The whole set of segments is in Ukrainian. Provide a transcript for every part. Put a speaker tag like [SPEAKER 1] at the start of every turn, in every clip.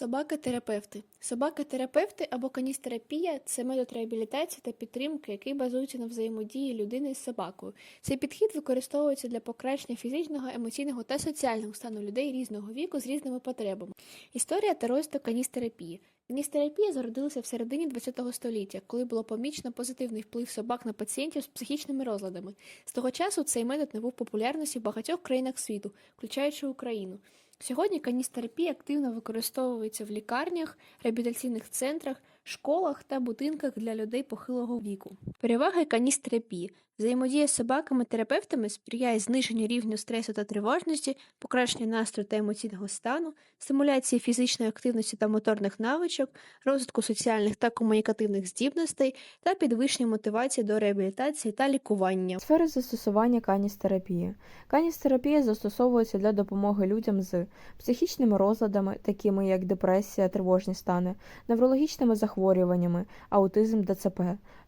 [SPEAKER 1] Собаки-терапевти. Собаки-терапевти або каністерапія це метод реабілітації та підтримки, який базується на взаємодії людини з собакою. Цей підхід використовується для покращення фізичного, емоційного та соціального стану людей різного віку з різними потребами. Історія та розвиток каністерапії. Каністерапія зародилася в середині ХХ століття, коли було помічено позитивний вплив собак на пацієнтів з психічними розладами. З того часу цей метод набув популярності в багатьох країнах світу, включаючи Україну. Сьогодні каністерапія активно використовується в лікарнях, реабілітаційних центрах, школах та будинках для людей похилого віку. Переваги каністерапії. Взаємодія з собаками-терапевтами сприяє зниженню рівню стресу та тривожності, покращенню настрою та емоційного стану, стимуляції фізичної активності та моторних навичок, розвитку соціальних та комунікативних здібностей та підвищенню мотивації до реабілітації та лікування.
[SPEAKER 2] Сфери застосування каністерапії. Каністерапія застосовується для допомоги людям з психічними розладами, такими як депресія, тривожні стани, неврологічними захворюваннями, аутизм, ДЦП,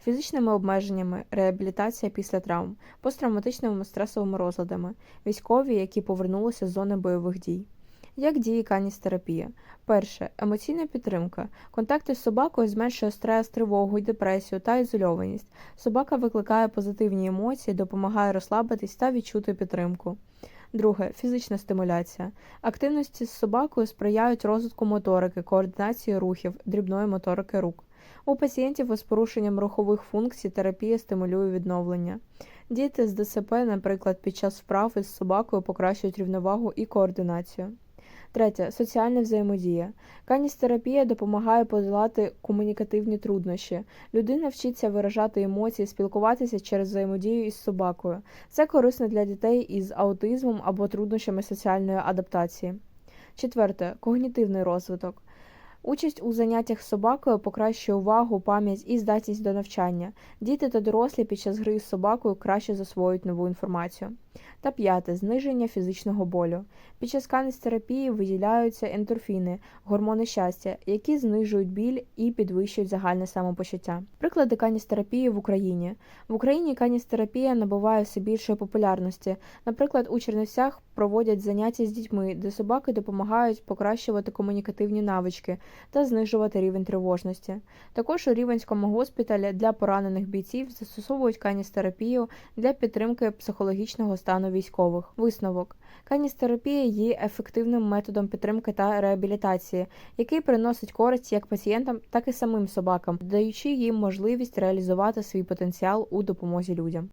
[SPEAKER 2] фізичними обмеженнями, реабілітація після травм, посттравматичними стресовими розладами, військові, які повернулися з зони бойових дій. Як діє каністерапія? Перше емоційна підтримка. Контакти з собакою зменшує стрес, тривогу, депресію та ізольованість. Собака викликає позитивні емоції, допомагає розслабитись та відчути підтримку. Друге фізична стимуляція. Активності з собакою сприяють розвитку моторики, координації рухів, дрібної моторики рук. У пацієнтів із порушенням рухових функцій терапія стимулює відновлення. Діти з ДСП, наприклад, під час вправ із собакою покращують рівновагу і координацію. Третє соціальна взаємодія. Каністерапія допомагає подолати комунікативні труднощі. Людина вчиться виражати емоції, спілкуватися через взаємодію із собакою. Це корисно для дітей із аутизмом або труднощами соціальної адаптації. Четверте когнітивний розвиток. Участь у заняттях з собакою покращує увагу, пам'ять і здатність до навчання. Діти та дорослі під час гри з собакою краще засвоюють нову інформацію. Та п'яте зниження фізичного болю. Під час каністерапії виділяються ендорфіни, гормони щастя, які знижують біль і підвищують загальне самопочуття. Приклади каністерапії в Україні. В Україні каністерапія набуває все більшої популярності. Наприклад, у Чернівцях проводять заняття з дітьми, де собаки допомагають покращувати комунікативні навички та знижувати рівень тривожності. Також у Рівенському госпіталі для поранених бійців застосовують каністерапію для підтримки психологічного стану військових. Висновок каністерапія є ефективним методом підтримки та реабілітації, який приносить користь як пацієнтам, так і самим собакам, даючи їм можливість реалізувати свій потенціал у допомозі людям.